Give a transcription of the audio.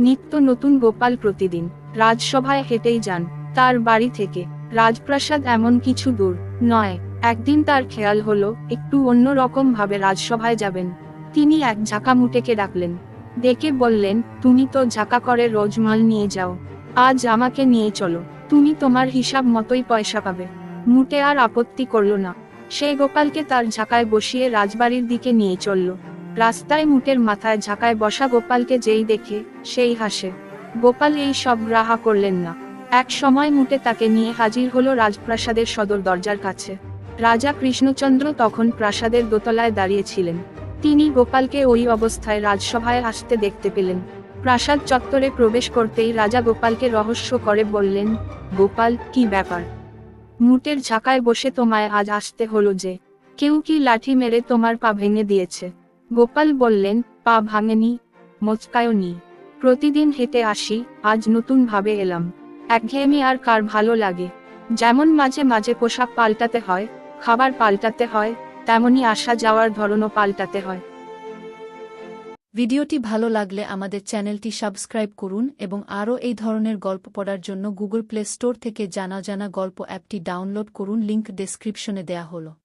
নিত্য নতুন গোপাল প্রতিদিন। রাজসভায় হেঁটেই যান। তার বাড়ি থেকে। রাজপ্রাসাদ এমন কিছু দূর নয়। একদিন তার খেয়াল হলো, একটু অন্য রকম ভাবে রাজসভায় যাবেন। তিনি এক ঝাঁকা মুটেকে ডাকলেন। ডেকে বললেন, তুমি তো ঝাঁকা করে রোজ মাল নিয়ে যাও। আজ আমাকে নিয়ে চলো। তুমি তোমার হিসাব মতোই পয়সা পাবে। মুটে আর আপত্তি করল না। সে গোপালকে তার ঝাঁকায় বসিয়ে রাজবাড়ির দিকে নিয়ে চলল। রাস্তায় মুটের মাথায় ঝাঁকায় বসা গোপালকে যেই দেখে, সেই হাসে। গোপাল এই সব রাহা করলেন না। এক সময় মুটে তাকে নিয়ে হাজির হলো রাজপ্রাসাদের সদর দরজার কাছে। রাজা কৃষ্ণচন্দ্র তখন প্রাসাদের দোতলায় দাঁড়িয়েছিলেন। তিনি গোপালকে ওই অবস্থায় রাজসভায় আসতে দেখতে পেলেন। প্রাসাদ চত্বরে প্রবেশ করতেই রাজা গোপালকে রহস্য করে বললেন, গোপাল, কি ব্যাপার? মুটের ঝাঁকায় বসে তোমায় আজ আসতে হলো যে। কেউ কি লাঠি মেরে তোমার পা ভেঙে দিয়েছে? গোপাল বললেন, পা ভাঙেনি মোচকায়নি প্রতিদিন হেঁটে আসি, আজ নতুন ভাবে এলাম। একঘেয়েমি আর কার ভালো লাগে? যেমন মাঝে মাঝে পোশাক পাল্টাতে হয়, খাবার পাল্টাতে হয়, তেমনি আসা যাওয়ার ধরনও পাল্টাতে হয়। ভিডিওটি ভালো লাগলে আমাদের চ্যানেলটি সাবস্ক্রাইব করুন এবং আরও এই ধরনের গল্প পড়ার জন্য গুগল প্লে স্টোর থেকে জানা জানা গল্প অ্যাপটি ডাউনলোড করুন। লিংক ডেসক্রিপশনে দেয়া হলো।